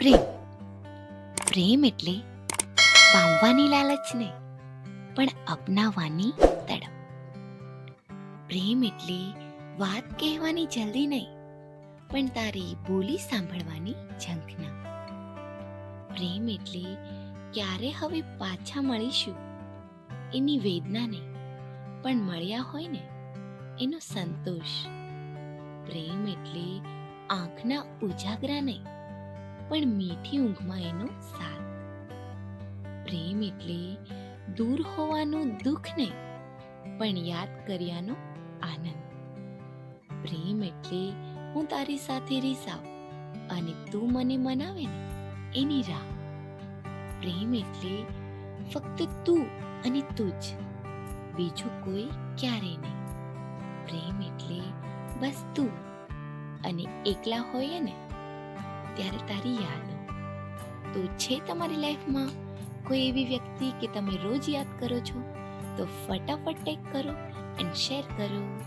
પ્રેમ. પ્રેમ એટલે પામવાની લાલચ નહીં પણ અપનાવવાની તડપ. પ્રેમ એટલે વાત કહેવાની જલ્દી નહીં, પણ તારી બોલી સાંભળવાની ઝંખના પ્રેમ એટલે ક્યારે હવે પાછા મળીશું, એની વેદના નહીં, પણ મળ્યા હોય ને, એનો સંતોષ. પ્રેમ એટલે આંખના ઉજાગરા નહીં પણ મીઠી ઊંઘમાં એનો સાથ પ્રેમ એટલે દૂર હોવાનું દુઃખ નહીં, પણ યાદ કર્યાનો આનંદ. પ્રેમ એટલે હું તારી સાથે રીસાવ અને તું મને મનાવે ને એની રાહ. પ્રેમ એટલે ફક્ત તું અને તું જ, બીજું કોઈ ક્યારે નહીં. પ્રેમ એટલે બસ તું અને એકલા હોઈએ ને ત્યારે તારી યાદ. તો છે તમારી લાઈફમાં કોઈ એવી વ્યક્તિ કે તમે રોજ યાદ કરો છો? તો ફટાફટ ટેક કરો એન્ડ શેર કરો.